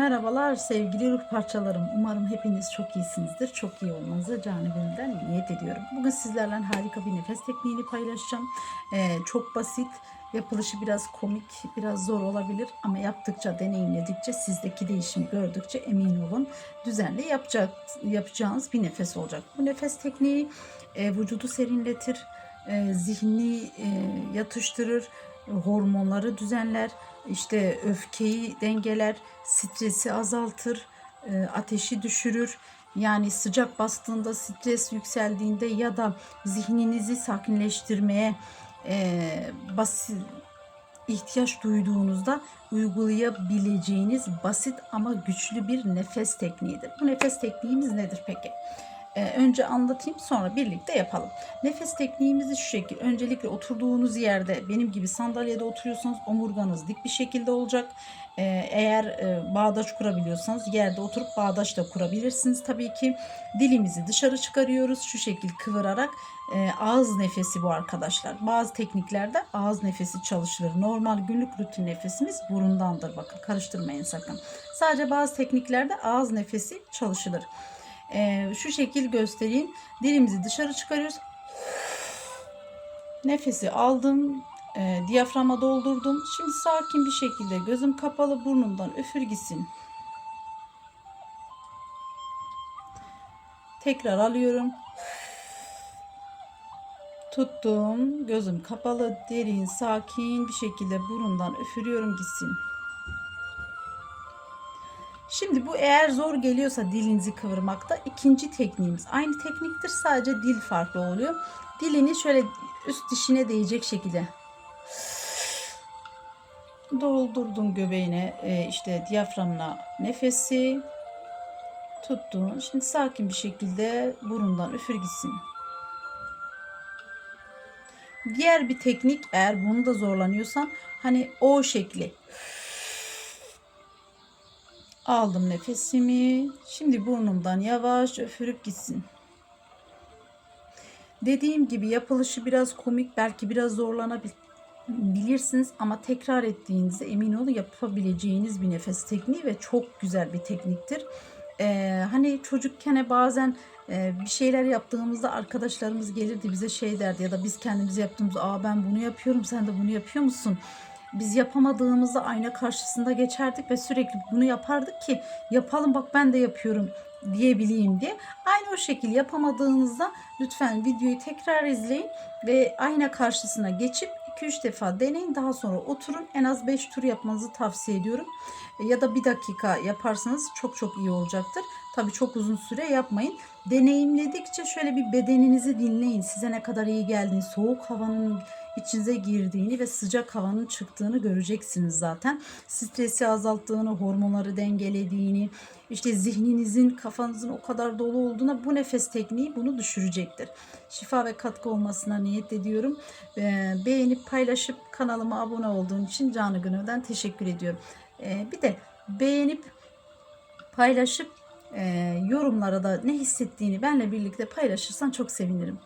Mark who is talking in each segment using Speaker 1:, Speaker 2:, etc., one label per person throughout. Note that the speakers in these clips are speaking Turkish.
Speaker 1: Merhabalar sevgili ruh parçalarım. Umarım hepiniz çok iyisinizdir. Çok iyi olmanızı canı gönülden niyet ediyorum. Bugün sizlerle harika bir nefes tekniğini paylaşacağım. Ee, çok basit, yapılışı biraz komik, biraz zor olabilir ama yaptıkça, deneyimledikçe, sizdeki değişimi gördükçe emin olun düzenli yapacak, yapacağınız bir nefes olacak. Bu nefes tekniği e, vücudu serinletir, e, zihni e, yatıştırır, hormonları düzenler, işte öfkeyi dengeler, stresi azaltır, e, ateşi düşürür. Yani sıcak bastığında, stres yükseldiğinde ya da zihninizi sakinleştirmeye e, basit ihtiyaç duyduğunuzda uygulayabileceğiniz basit ama güçlü bir nefes tekniğidir. Bu nefes tekniğimiz nedir peki? Ee, önce anlatayım sonra birlikte yapalım. Nefes tekniğimizi şu şekil. Öncelikle oturduğunuz yerde benim gibi sandalyede oturuyorsanız omurganız dik bir şekilde olacak. Ee, eğer e, bağdaş kurabiliyorsanız yerde oturup bağdaş da kurabilirsiniz. Tabii ki dilimizi dışarı çıkarıyoruz şu şekil kıvırarak. E, ağız nefesi bu arkadaşlar. Bazı tekniklerde ağız nefesi çalışılır. Normal günlük rutin nefesimiz burundandır. Bakın karıştırmayın sakın. Sadece bazı tekniklerde ağız nefesi çalışılır. Ee, şu şekil göstereyim. Dilimizi dışarı çıkarıyoruz. Nefesi aldım. E, diyaframa doldurdum. Şimdi sakin bir şekilde gözüm kapalı burnumdan üfür gitsin. Tekrar alıyorum. Tuttum. Gözüm kapalı, derin, sakin bir şekilde burundan üfürüyorum gitsin. Şimdi bu eğer zor geliyorsa dilinizi kıvırmakta ikinci tekniğimiz. Aynı tekniktir sadece dil farklı oluyor. Dilini şöyle üst dişine değecek şekilde doldurdun göbeğine e, işte diyaframına nefesi tuttun. Şimdi sakin bir şekilde burundan üfür gitsin. Diğer bir teknik eğer bunu da zorlanıyorsan hani o şekli Aldım nefesimi. Şimdi burnumdan yavaş öfürüp gitsin. Dediğim gibi yapılışı biraz komik, belki biraz zorlanabilirsiniz ama tekrar ettiğinizde emin olun yapabileceğiniz bir nefes tekniği ve çok güzel bir tekniktir. Ee, hani çocukken bazen e, bir şeyler yaptığımızda arkadaşlarımız gelirdi bize şey derdi ya da biz kendimiz yaptığımızda aa ben bunu yapıyorum sen de bunu yapıyor musun? Biz yapamadığımızda ayna karşısında geçerdik ve sürekli bunu yapardık ki yapalım bak ben de yapıyorum diyebileyim diye. Aynı o şekilde yapamadığınızda lütfen videoyu tekrar izleyin ve ayna karşısına geçip 2-3 defa deneyin. Daha sonra oturun. En az 5 tur yapmanızı tavsiye ediyorum. Ya da bir dakika yaparsanız çok çok iyi olacaktır. Tabii çok uzun süre yapmayın. Deneyimledikçe şöyle bir bedeninizi dinleyin. Size ne kadar iyi geldiğini, soğuk havanın içinize girdiğini ve sıcak havanın çıktığını göreceksiniz zaten. Stresi azalttığını, hormonları dengelediğini, işte zihninizin, kafanızın o kadar dolu olduğuna bu nefes tekniği bunu düşürecektir. Şifa ve katkı olmasına niyet ediyorum. Ee, beğenip paylaşıp kanalıma abone olduğun için canı gönülden teşekkür ediyorum. Ee, bir de beğenip paylaşıp e, yorumlara da ne hissettiğini benle birlikte paylaşırsan çok sevinirim.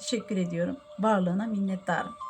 Speaker 1: Teşekkür ediyorum. Varlığına minnettarım.